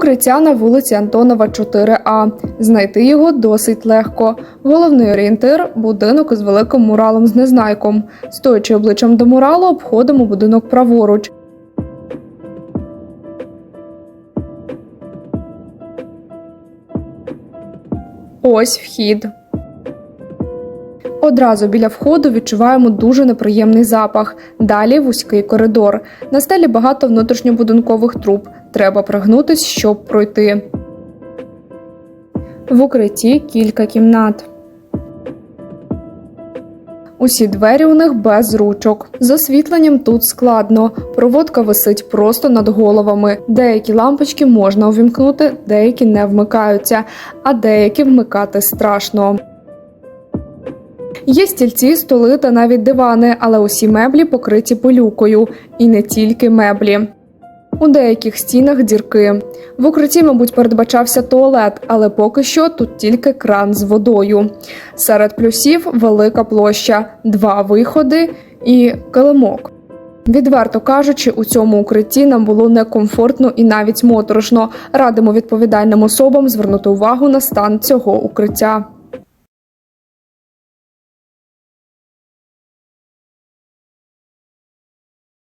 Укриття на вулиці Антонова, 4А. Знайти його досить легко. Головний орієнтир будинок із великим муралом з незнайком. Стоячи обличчям до муралу, обходимо будинок праворуч. Ось вхід. Одразу біля входу відчуваємо дуже неприємний запах. Далі вузький коридор. На стелі багато внутрішньобудинкових труб. Треба пригнутись, щоб пройти. В укритті кілька кімнат. Усі двері у них без ручок. З освітленням тут складно. Проводка висить просто над головами. Деякі лампочки можна увімкнути, деякі не вмикаються, а деякі вмикати страшно. Є стільці, столи та навіть дивани, але усі меблі покриті пилюкою. І не тільки меблі. У деяких стінах дірки. В укритті, мабуть, передбачався туалет, але поки що тут тільки кран з водою. Серед плюсів велика площа, два виходи і килимок. Відверто кажучи, у цьому укритті нам було некомфортно і навіть моторошно. Радимо відповідальним особам звернути увагу на стан цього укриття.